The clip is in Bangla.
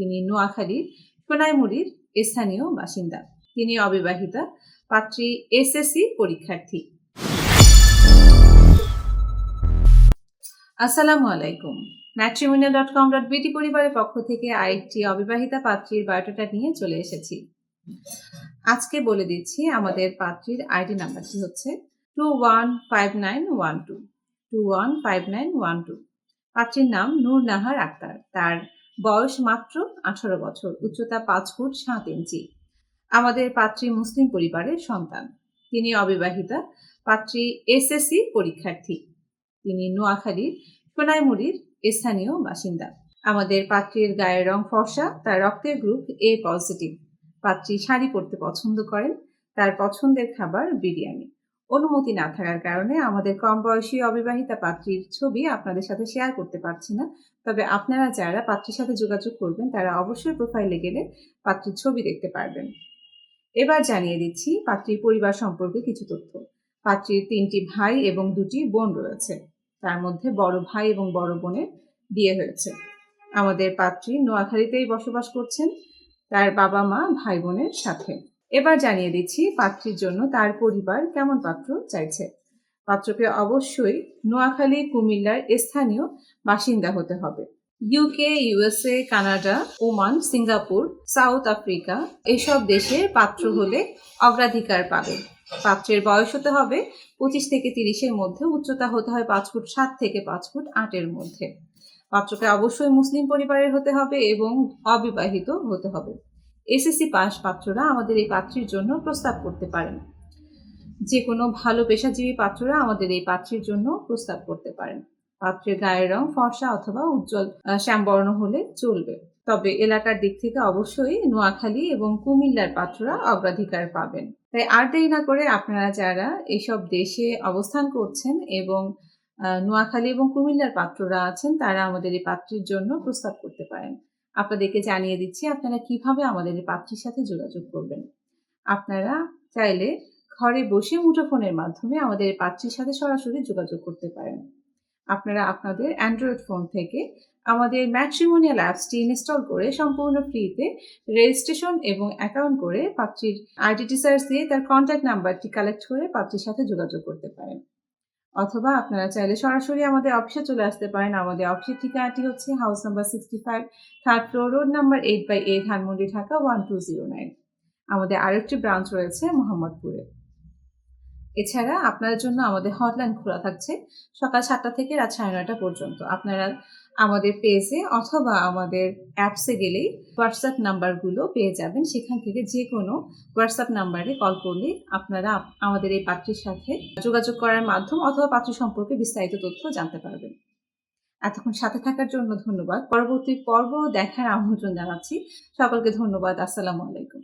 তিনি নোয়াখালীর সোনাইমুড়ির স্থানীয় বাসিন্দা। তিনি অবিবাহিতা, পাত্রী, এসএসসি পরীক্ষার্থী। আসসালামু আলাইকুম। ম্যাট্রিমোনিয়াল ডট কম ডট বিটি পরিবারের পক্ষ থেকে আরেকটি অবিবাহিতা পাত্রীর বায়োডাটা নিয়ে চলে এসেছি। আজকে বলে দিচ্ছি আমাদের পাত্রীর আইডি নাম্বারটি হচ্ছে two one five nine one two two one five nine one two পাত্রীর নাম নূর নাহার আক্তার। তার বয়স মাত্র আঠারো বছর, উচ্চতা পাঁচ ফুট সাত ইঞ্চি। আমাদের পাত্রী মুসলিম পরিবারের সন্তান। তিনি অবিবাহিতা, পাত্রী এসএসসি পরীক্ষার্থী। তিনি নোয়াখালীর সোনাইমুড়ির স্থানীয় বাসিন্দা। আমাদের পাত্রীর গায়ের রং ফর্সা, তার রক্তের গ্রুপ এ পজিটিভ। পাত্রী শাড়ি পরতে পছন্দ করেন, তার পছন্দের খাবার বিরিয়ানি। অনুমতি না থাকার কারণে আমাদের কম বয়সী অবিবাহিতা পাত্রীর ছবি আপনাদের সাথে শেয়ার করতে পারছি না। তবে আপনারা যারা পাত্রীর সাথে যোগাযোগ করবেন, তারা অবশ্যই প্রোফাইলে গেলে পাত্রীর ছবি দেখতে পারবেন। এবার জানিয়ে দিচ্ছি পাত্রীর পরিবার সম্পর্কে কিছু তথ্য। পাত্রীর তিনটি ভাই এবং দুটি বোন রয়েছে। তার মধ্যে বড় ভাই এবং বড় বোনের বিয়ে হয়েছে। আমাদের পাত্রী নোয়াখালীতেই বসবাস করছেন। তার বাবা মা ভাই বোনের সাথে। এবার জানিয়ে দিচ্ছি পাত্রীর জন্য তার পরিবার কেমন পাত্র চাইছে। পাত্রকে অবশ্যই নোয়াখালী, কুমিল্লার স্থানীয় বাসিন্দা হতে হবে। UK USA Canada Oman Singapore South Africa এসব দেশে পাত্র হলে অগ্রাধিকার পাবে। পাত্রের বয়স হতে হবে পঁচিশ থেকে তিরিশের মধ্যে, উচ্চতা হতে হয় পাঁচ ফুট সাত থেকে পাঁচ ফুট আটের মধ্যে। পাত্রকে অবশ্যই মুসলিম পরিবারের হতে হবে এবং অবিবাহিত হতে হবে। এসএসসি পাস পাত্ররা আমাদের এই পাত্রীর জন্য প্রস্তাব করতে পারেন। যে কোনো ভালো পেশাজীবী পাত্ররা আমাদের এই পাত্রীর জন্য প্রস্তাব করতে পারেন। পাত্রের গায়ের রং ফর্সা অথবা উজ্জ্বল শ্যামবর্ণ হলে চলবে। তবে এলাকার দিক থেকে অবশ্যই নোয়াখালী এবং কুমিল্লার পাত্ররা অগ্রাধিকার পাবেন। তাই আর দেরি না করে আপনারা যারা এইসব দেশে অবস্থান করছেন এবং নোয়াখালী এবং কুমিল্লার পাত্ররা আছেন, তারা আমাদের এই পাত্রীর জন্য প্রস্তাব করতে পারেন। আপনাদেরকে জানিয়ে দিচ্ছি আপনারা কীভাবে আমাদের পাত্রীর সাথে যোগাযোগ করবেন। আপনারা চাইলে ঘরে বসে মুঠোফোনের মাধ্যমে আমাদের পাত্রীর সাথে সরাসরি যোগাযোগ করতে পারেন। আপনারা আপনাদের অ্যান্ড্রয়েড ফোন থেকে আমাদের ম্যাট্রিমোনিয়াল অ্যাপসটি ইনস্টল করে সম্পূর্ণ ফ্রিতে রেজিস্ট্রেশন এবং অ্যাকাউন্ট করে পাত্রীর আইডেন্টি সার্চ দিয়ে তার কন্ট্যাক্ট নাম্বারটি কালেক্ট করে পাত্রীর সাথে যোগাযোগ করতে পারেন। অথবা আপনারা চাইলে সরাসরি আমাদের অফিসে চলে আসতে পারেন। আমাদের অফিসের ঠিকানাটি হচ্ছে house number sixty five third floor road number eight by eight Dhanmondi, Dhaka one two zero nine আমাদের আরেকটি ব্রাঞ্চ রয়েছে মোহাম্মদপুরে। এছাড়া আপনাদের জন্য আমাদের হটলাইন খোলা থাকছে সকাল সাতটা থেকে রাত সাড়ে নয়টা পর্যন্ত। আপনারা আমাদের পেজে অথবা আমাদের অ্যাপসে গেলেই হোয়াটসঅ্যাপ নাম্বারগুলো পেয়ে যাবেন। সেখান থেকে যে কোনো হোয়াটসঅ্যাপ নাম্বারে কল করলে আপনারা আমাদের এই পাত্রীর সাথে যোগাযোগ করার মাধ্যম অথবা পাত্রী সম্পর্কে বিস্তারিত তথ্য জানতে পারবেন। এতক্ষণ সাথে থাকার জন্য ধন্যবাদ। পরবর্তী পর্ব দেখার আমন্ত্রণ জানাচ্ছি। সকলকে ধন্যবাদ। আসসালামু আলাইকুম।